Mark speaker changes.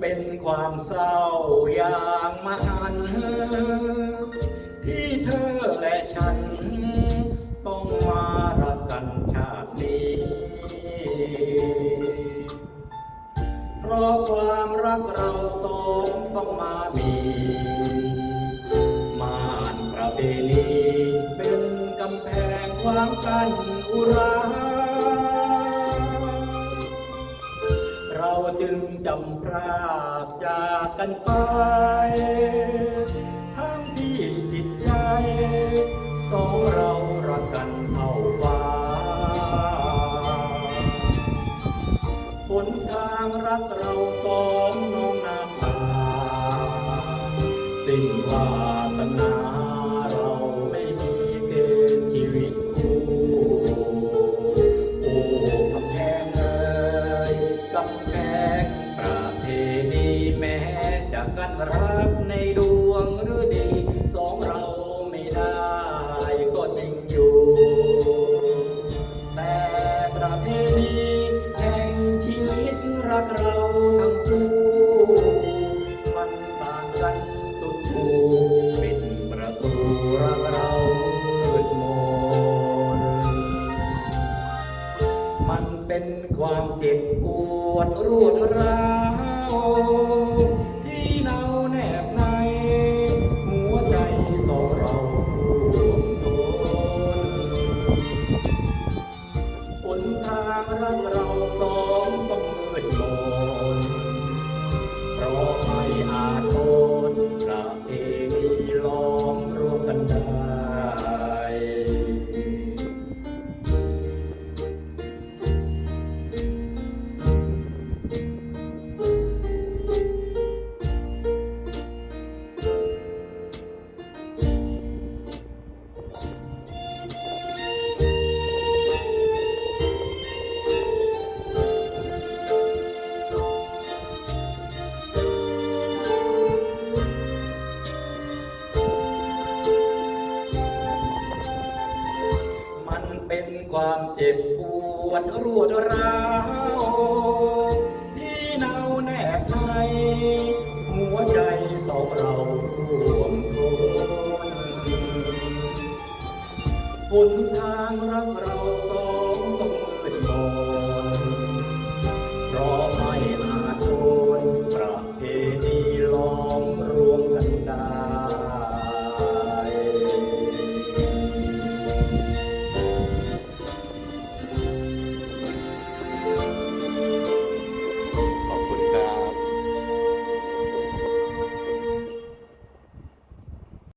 Speaker 1: เป็นความเศร้าอย่างมหันที่เธอและฉัน ต้องมารักกันชาตินี้ เพราะความรักเราสองต้องมามีมานประเพณีเป็นกำแพงขวางกันอุราเรา จึงจำพรากจากกันไป ทั้งที่จิตใจ สองเรารักกันเท่าฟ้าหนทางรักเราสองน้องน้ำตา สิ้นวาสนา จะกันรักในดวงหรือดี สองเราไม่ได้ก็จริงอยู่ แต่ประเพณีแห่งชีวิตรักเราทั้งคู่ มันต่างกันสุดคู่ปิดประตูรักเรามืดมนมันเป็นความเจ็บปวดรวดร้าว เป็นความเจ็บปวดรวดร้าวที่เนาแนบไปหัวใจสองเราร่วมทุนข์